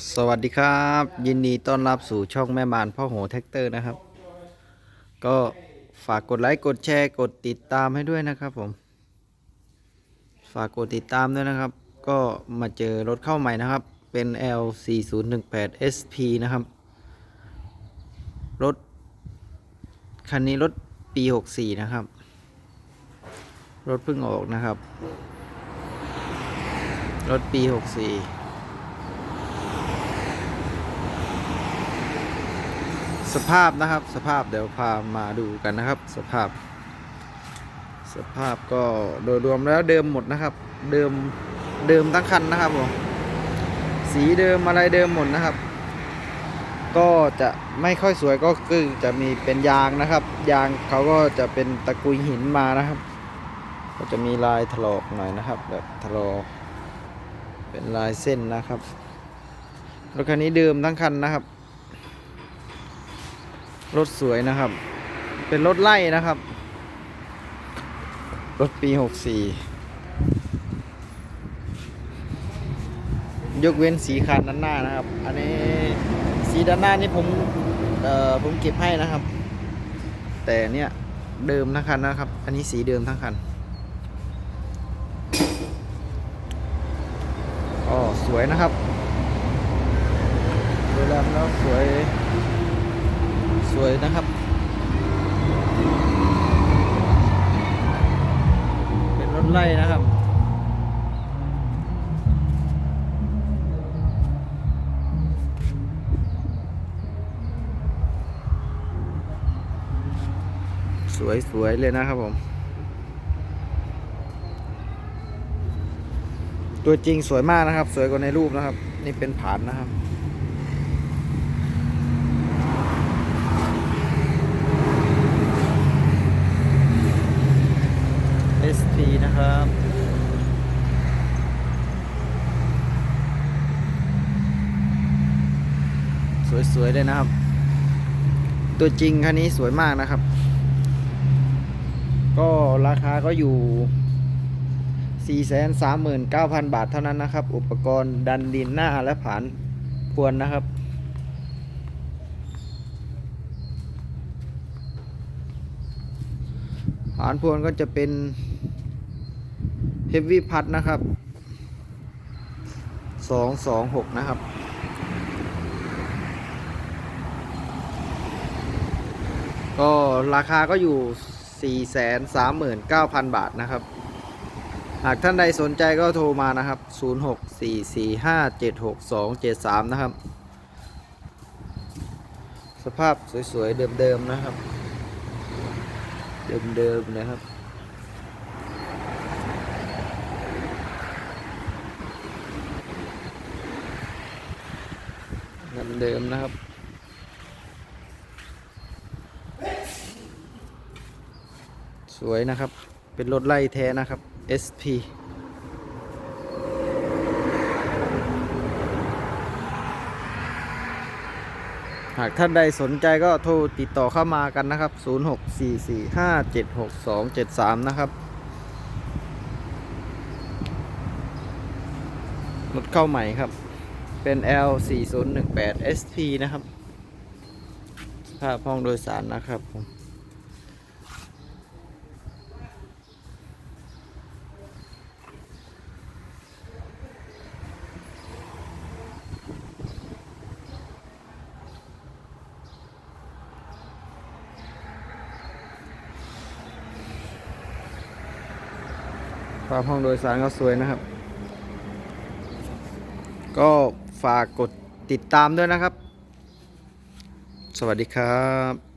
สวัสดีครับ ยินดีต้อนรับสู่ช่องแม่มานพ่อโหแท็กเตอร์นะครับ ก็ฝากกดไลค์กดแชร์กดติดตามให้ด้วยนะครับผม ฝากกดติดตามด้วยนะครับ ก็มาเจอรถเข้าใหม่นะครับ เป็น L 4 0 1 8 SP นะครับ รถ คันนี้รถปี 64 นะครับ รถเพิ่งออกนะครับ รถปี 64 สภาพนะครับ สภาพเดี๋ยวพามาดูกันนะครับ สภาพ สภาพก็โดยรวมแล้วเดิมหมดนะครับ เดิมเดิมทั้งคันนะครับผมสีเดิมอะไรเดิมหมดนะครับ ก็จะไม่ค่อยสวยก็คือจะมีเป็นยางนะครับ ยางเขาก็จะเป็นตะกุยหินมานะครับ ก็จะมีลายถลอกหน่อยนะครับ แบบถลอกเป็นลายเส้นนะครับรถคันนี้เดิมทั้งคันนะครับ รถสวยนะครับ เป็นรถไล่นะครับ รถปี 64 ยกเว้นสีคันด้านหน้านะครับ อันนี้สีด้านหน้านี่ผมเอ่อผมเก็บให้นะครับ แต่เนี่ยเดิมทั้งคันนะครับ อันนี้สีเดิมทั้งคันอ๋อสวยนะครับดูแล้วแล้วสวย สวยนะครับ เป็นรถไล่นะครับ สวยๆเลยนะครับผม ตัวจริงสวยมากนะครับ สวยกว่าในรูปนะครับ นี่เป็นผานนะครับ SP นะครับ สวยๆเลยนะครับ ตัวจริงคันนี้สวยมากนะครับ ก็ราคาก็อยู่439,000 บาทเท่านั้นนะครับ อุปกรณ์ดันดินหน้าและผานพวนนะครับ ผานพวนก็จะเป็นเฮฟวี่พัดนะครับ 226 นะครับ ก็ราคาก็อยู่ 439,000 บาทนะครับ หากท่านใดสนใจก็โทรมานะครับ 0644576273 นะครับ สภาพสวยๆ เดิมๆ นะครับ เดิมๆ นะครับเดิมๆนะครับ วยนะครับ เป็นรถไล่แท้นะครับ SP หากท่านใดสนใจก็โทรติดต่อเข้ามากันนะครับ 0644576273 นะครับ รถเข้าใหม่ครับ เป็น L 4018 SP นะครับสภาพห้องโดยสารนะครับผม ฝาห้องโดยสารก็สวยนะครับ ก็ฝากกดติดตามด้วยนะครับ สวัสดีครับ